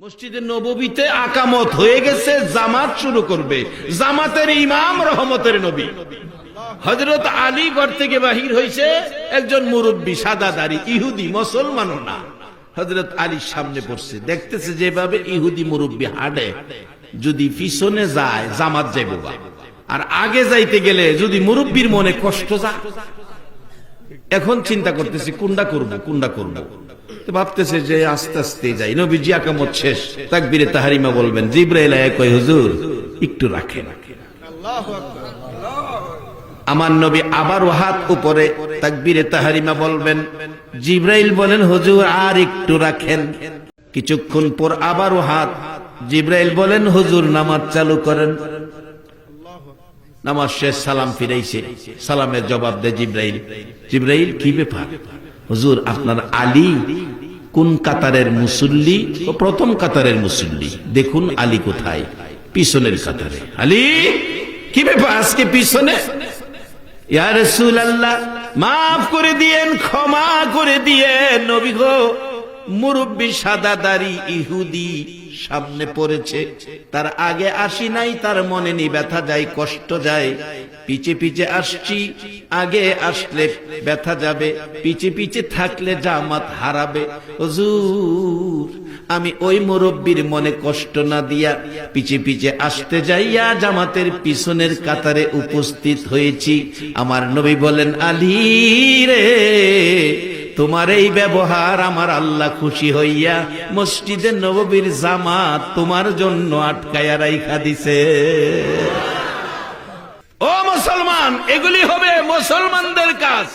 মসজিদের নববীতে আকামত হয়ে গেছে, জামাত শুরু করবে। জামাতের ইমাম রহমতের নবী। হজরত আলী ঘর থেকে বাহির হয়েছে একজন মুরব্বী, সাদা দাড়ি, ইহুদি, মুসলমানও না। হজরত আলীর সামনে পড়ছে দেখতেছে যেভাবে ইহুদি মুরব্বী হাঁটে। যদি পিছনে যায়, জামাত যাইব। আর আগে যাইতে গেলে যদি মুরব্বীর মনে কষ্ট যায়? এখন চিন্তা করতেছি কুন্ডা করব কুন্ডা করব? তো ভাবতেছে যে আস্তে আস্তে যাই। নবীজি আকামত শেষ। তাকবিরে তাহারিমা বলবেন জিব্রাইল কয় হুজুর একটু রাখেন। আমার নবী আবারও হাত উপরে তাকবিরে তাহারিমা বলবেন জিব্রাইল বলেন হুজুর আর একটু রাখেন। কিছুক্ষণ পর আবারও হাত জিব্রাইল বলেন হুজুর নামাজ চালু করেন। নামাজ শেষ সালাম ফিরাইছে। সালামের জবাব দেয় জিব্রাইল। জিব্রাইল কি ব্যাপার? হুজুর, আপনার আলী কোন কাতারের মুসল্লি ও প্রথম কাতারের মুসল্লি? দেখুন আলী কোথায়, পিছনের কাতারে। আলী, কি ব্যাপার আজকে পিছনে? ইয়া রাসূলুল্লাহ, মাফ করে দিয়েন, ক্ষমা করে দিয়েন, নবী গো। মুরব্বী সাদা দাড়ি ইহুদি সামনে পড়েছে। তার আগে আসি নাই, তার মনে নি ব্যথা যায়, কষ্ট যায়। পিছে পিছে আসছি, আগে আসলে ব্যথা যাবে। পিছে পিছে থাকলে জামাত হারাবে। হুজুর, আমি ওই মুরব্বীর মনে কষ্ট না দিয়া পিছে পিছে আসতে যাইয়া জামাতের পিছনের কাতারে উপস্থিত হয়েছি। আমার নবী বলেন, আলী রে তোমার এই ব্যবহার আমার আল্লাহ খুশি হইয়া মসজিদে নববীর জামাত তোমার জন্য আটকায়া রাইখা দিছে। ও মুসলমান, এগুলি হবে মুসলমানদের কাজ।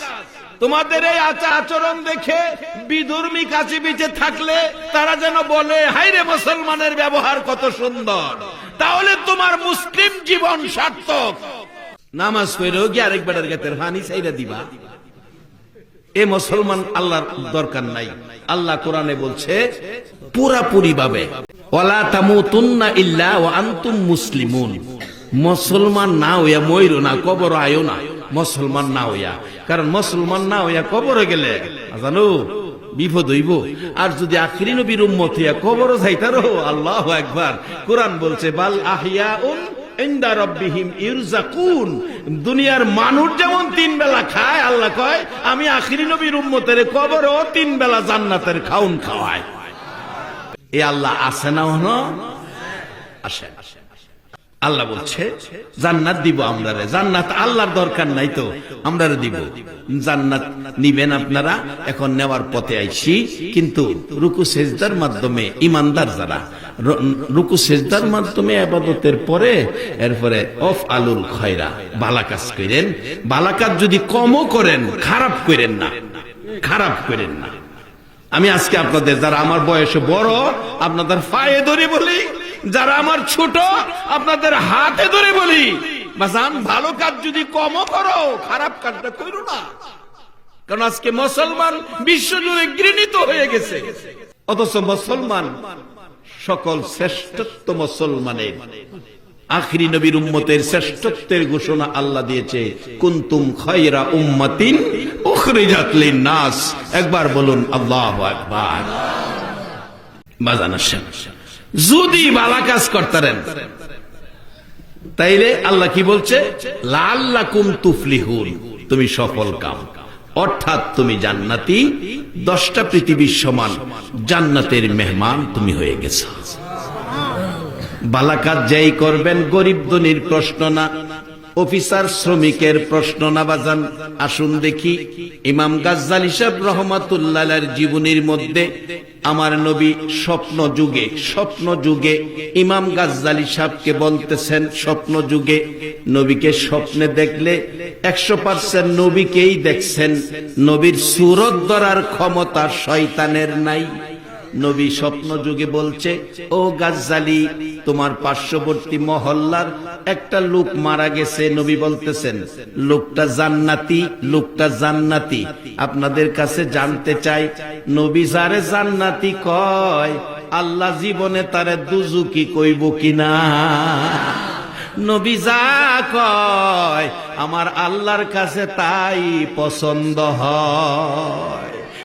তোমাদের এই আচার আচরণ দেখে বিধর্মী কাছে বিচে থাকলে তারা যেন বলে হাইরে মুসলমানের ব্যবহার কত সুন্দর। তাহলে তোমার মুসলিম জীবন সার্থক। নামাজ পড়েও কি আরেক বেটার গাতের হানি চাইরা দিবা। এ মুসলমান আল্লাহর দরকার নাই। আল্লাহ কোরআনে বলছে পুরাপুরি ভাবে মুসলিমুন। না হইয়া ময়ূর না, কবর আয়ো না। মুসলমান না হইয়া। কারণ মুসলমান না হইয়া কবরে গেলে জানো, বিপদ হইব। আর যদি আখরি নবীর উম্মত হইয়া কবর যাইতারো, আল্লাহ একবার কোরআন বলছে, বাল ইরজাকুন দুনিয়ার মানুষ যেমন তিন বেলা খায়, আল্লাহ কয়, আমি আখিরি নবীর উম্মতের কবরও তিন বেলা জান্নাতের খাউন খাওয়ায় এ আল্লাহ আসে না হন আসে। আল্লাহ বলছে, জান্নাত দিব আমরা জান্নাত আল্লাহর দরকার নাই তো, আমরা দিব। জান্নাত নিবেন আপনারা, এখন নেওয়ার পথে আইছি, কিন্তু রুকু সেজদার মাধ্যমে ইমানদার যারা রুকু সেজদার মাধ্যমে আবাদতের পরে এরপরে অফ আলুল খয়রা বালা কাজ করেন। বালা কাজ যদি কমও করেন, খারাপ করেন না। খারাপ করেন না। আমি আজকে আপনাদের, যারা আমার বয়সে বড়, আপনাদের পায়ে ধরে বলি, যারা আমার ছোট, আপনাদের হাতে ধরে বলি বাসান ভালো কাজ যদি কমও করো, খারাপ কাজটা করো না। কারণ আজকে মুসলমান বিশ্বজুড়ে ঘৃণিত হয়ে গেছে। অথচ মুসলমান সকল শ্রেষ্ঠত্ব মুসলমানের। আখরি নবীর উম্মতের শ্রেষ্ঠত্বের ঘোষণা আল্লাহ দিয়েছে, কুন্তুম খয়রা উম্মাতিন উখরিজাত লিন-নাস। একবার বলুন, আল্লাহু আকবার। বাজান যদি বালা কাজ করতারেন, তাইলে আল্লাহ কি বলছে? লাল্লাকুম তুফলিহুন। তুমি সফল কাম। অর্থাৎ তুমি জান্নাতি, দশটা পৃথিবীর সমান জান্নাতের মেহমান তুমি হয়ে গেছ। বালাকাত যাই করবেন গরিব ধনির প্রশ্ন না। অফিসার শ্রমিকের প্রশ্ন না বাজান আসুন দেখি, ইমাম গাজ্জালি সাহেব রহমাতুল্লাহ জীবনীর মধ্যে আমার নবী স্বপ্ন যুগে স্বপ্ন যুগে ইমাম গাজ্জালি সাহেবকে বলতেছেন, স্বপ্ন যুগে নবীকে স্বপ্নে দেখলে একশো পার্সেন্ট নবীকেই দেখছেন। নবীর সুরত ধরার ক্ষমতা শয়তানের নাই। নবী স্বপ্ন যুগে বলছে, ও গাজ্জালি, তোমার পার্শ্ববর্তী মহল্লার একটা লোক মারা গেছে। নবী বলতেছেন, লোকটা জান্নাতি লোকটা জান্নাতি। আপনাদের কাছে জানতে চাই, নবী যারে জান্নাতি কয়, আল্লাহ জীবনে তারে দুজুকি কইব কিনা? নবী যা কয়, আমার আল্লাহর কাছে তাই পছন্দ হয়।